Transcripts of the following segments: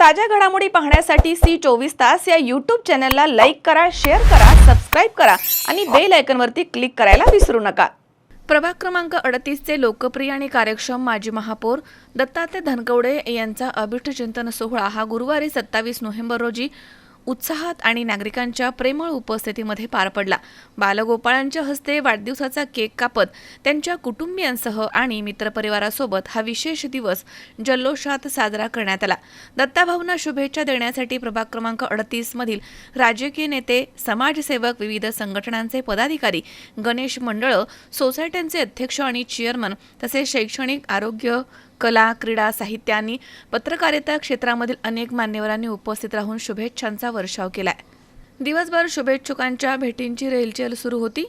ताज्या घडामोडी पाहण्यासाठी सी चोवीस तास या यूट्यूब चॅनलला लाईक करा शेअर करा सबस्क्राईब करा आणि बेल आयकनवरती क्लिक करायला विसरू नका. प्रभाग क्रमांक अडतीसचे लोकप्रिय आणि कार्यक्षम माजी महापौर दत्तात्रय धनकवडे यांचा अभिष्टचिंतन सोहळा हा गुरुवारी सत्तावीस नोव्हेंबर रोजी उत्साहात आणि नागरिकांच्या प्रेमळ उपस्थितीमध्ये पार पडला. बालगोपाळांच्या हस्ते वाढदिवसाचा केक कापत त्यांच्या कुटुंबियांसह आणि मित्रपरिवारासोबत हा विशेष दिवस जल्लोषात साजरा करण्यात आला. दत्ताभाऊंना शुभेच्छा देण्यासाठी प्रभाग क्रमांक अडतीस मधील राजकीय नेते समाजसेवक विविध संघटनांचे पदाधिकारी गणेश मंडळं सोसायट्यांचे अध्यक्ष आणि चेअरमन तसेच शैक्षणिक आरोग्य कला क्रीडा साहित्य आणि पत्रकारिता क्षेत्रामधील अनेक मान्यवरांनी उपस्थित राहून शुभेच्छांचा वर्षाव केलाय. दिवसभर शुभेच्छुकांच्या भेटींची रेलचेल सुरू होती.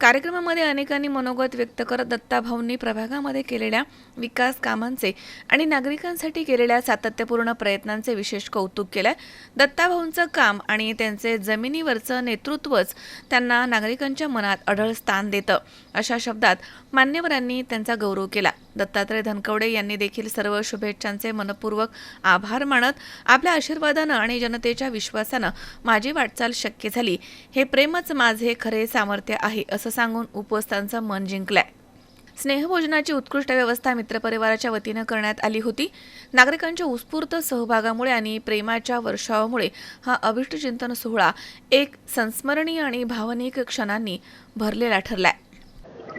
कार्यक्रमामध्ये अनेकांनी मनोगत व्यक्त करत दत्ताभाऊंनी प्रभागामध्ये केलेल्या विकास कामांचे आणि नागरिकांसाठी केलेल्या सातत्यपूर्ण प्रयत्नांचे विशेष कौतुक केलंय. दत्ताभाऊंचं काम आणि त्यांचे जमिनीवरचं नेतृत्वच त्यांना नागरिकांच्या मनात अढळ स्थान देतं अशा शब्दात मान्यवरांनी त्यांचा गौरव केला. दत्तात्रय धनकवडे यांनी देखील सर्व शुभेच्छांचे मनपूर्वक आभार मानत आपल्या आशीर्वादानं आणि जनतेच्या विश्वासानं माझी वाटचाल शक्य झाली. हे प्रेमच माझे खरे सामर्थ्य आहे असं सांगून उपस्थांचं मन जिंकलंय. स्नेहभोजनाची उत्कृष्ट व्यवस्था मित्रपरिवाराच्या वतीनं करण्यात आली होती. नागरिकांच्या उत्स्फूर्त सहभागामुळे आणि प्रेमाच्या वर्षावामुळे हा अभिष्टचिंतन सोहळा एक संस्मरणीय आणि भावनिक क्षणांनी भरलेला ठरलाय.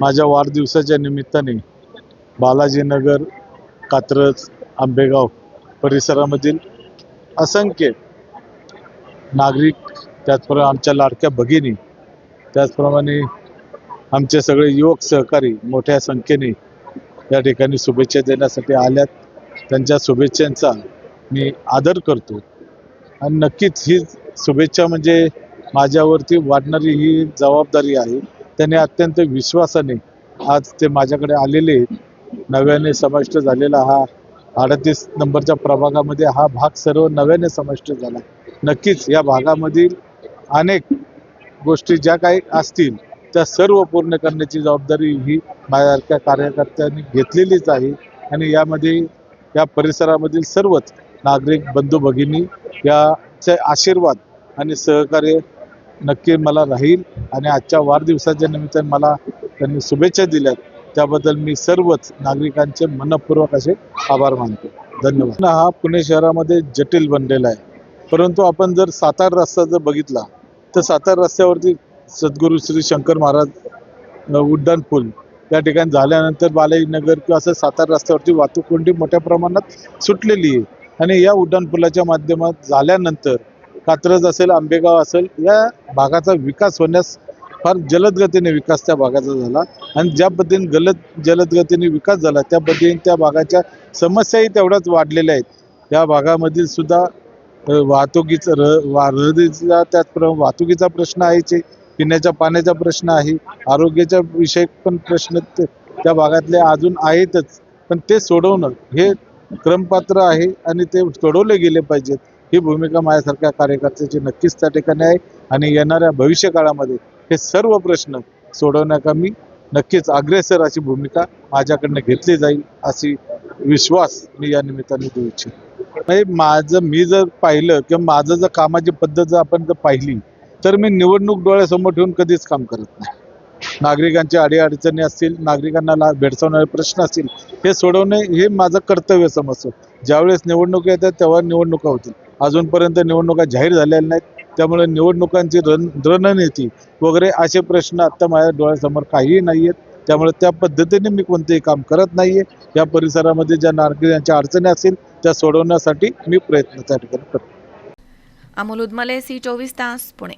माझ्या वाढदिवसाच्या निमित्ताने बालाजीनगर कात्रज आंबेगाव परिसरामधील असंख्य नागरिक त्याचप्रमाणे आमच्या लाडक्या भगिनी त्याचप्रमाणे आमचे सगळे युवक सहकारी मोठ्या संख्येने या ठिकाणी शुभेच्छा देण्यासाठी आल्यात. त्यांच्या शुभेच्छांचा मी आदर करतो. आणि नक्कीच ही शुभेच्छा म्हणजे माझ्यावरती वाढणारी ही जबाबदारी आहे. त्याने अत्यंत विश्वासाने आज ते माझ्याकडे आलेले आहेत. नव्याने समाविष्ट झालेला हा अडतीस नंबरच्या प्रभागामध्ये हा भाग सर्व नव्याने समाविष्ट झाला. नक्कीच या भागामधील अनेक गोष्टी ज्या काही असतील त्या सर्व पूर्ण करण्याची जबाबदारी ही माझ्यासारख्या कार्यकर्त्यांनी घेतलेलीच आहे. आणि यामध्ये या परिसरामधील सर्वच नागरिक बंधू भगिनी याचे आशीर्वाद आणि सहकार्य नक्की मला राहील. आणि आजच्या वाढदिवसाच्या निमित्ताने मला त्यांनी शुभेच्छा दिल्यात. त्याबद्दल मी सर्वच नागरिकांचे मनपूर्वक असे आभार मानतो. धन्यवाद. हा पुणे शहरामध्ये जटिल बनलेला आहे. परंतु आपण जर सातारा रस्ता जर बघितला तर सातारा रस्त्यावरती सद्गुरू श्री शंकर महाराज उड्डाण पूल. त्या ठिकाणी झाल्यानंतर बालाजीनगर किंवा असं सातारा रस्त्यावरती वाहतूक कोंडी मोठ्या प्रमाणात सुटलेली आहे. आणि या उड्डाण पुलाच्या माध्यमात झाल्यानंतर कात्रज असेल आंबेगाव असेल या भागाचा विकास होण्यास फार जलद गतीने विकास त्या भागाचा झाला. आणि ज्या पद्धतीने गलत जलद गतीने विकास झाला त्या पद्धतीने त्या भागाच्या समस्याही तेवढ्याच वाढलेल्या आहेत. या भागामधील सुद्धा वाहतुकीचा वाहतुकीचं र वा रहदारीचा त्याचप्रमाणे वाहतुकीचा प्रश्न आहेच आहे. पिण्याच्या पाण्याचा प्रश्न आहे आरोग्याच्या विषयक पण प्रश्न ते- त्या भागातले अजून आहेतच. पण ते सोडवणं हे क्रमपात्र आहे आणि ते सोडवले गेले पाहिजेत. ही भूमिका माझ्यासारख्या कार्यकर्त्याची नक्कीच त्या ठिकाणी आहे आणि येणाऱ्या भविष्य काळामध्ये हे सर्व प्रश्न सोडवण्याकामी नक्कीच अग्रेसर अशी भूमिका माझ्याकडनं घेतली जाईल अशी विश्वास मी या निमित्ताने देऊ इच्छितो. म्हणजे माझं मी जर पाहिलं किंवा माझं जर कामाची पद्धत जर आपण जर पाहिली तर मी निवडणूक डोळ्यासमोर ठेवून कधीच काम करत नाही. नागरिकांच्या अडीअडचणी असतील नागरिकांना ला भेडसावणारे प्रश्न असतील हे सोडवणे हे माझं कर्तव्य समजतो. ज्यावेळेस निवडणुका येतात तेव्हा निवडणुका होतील. अजूनपर्यंत निवडणुका जाहीर झालेल्या नाहीत. त्यामुळे निवडणुकांची रण रणनीती वगैरे असे प्रश्न आत्ता माझ्या डोळ्यासमोर काहीही नाही आहेत त्यामुळे त्या पद्धतीने मी कोणतेही काम करत नाहीये. या परिसरामध्ये ज्या नागरिकांच्या अडचणी असतील त्या सोडवण्यासाठी मी प्रयत्न त्या ठिकाणी करतो. अमोल उदमले सी चोवीस तास पुणे.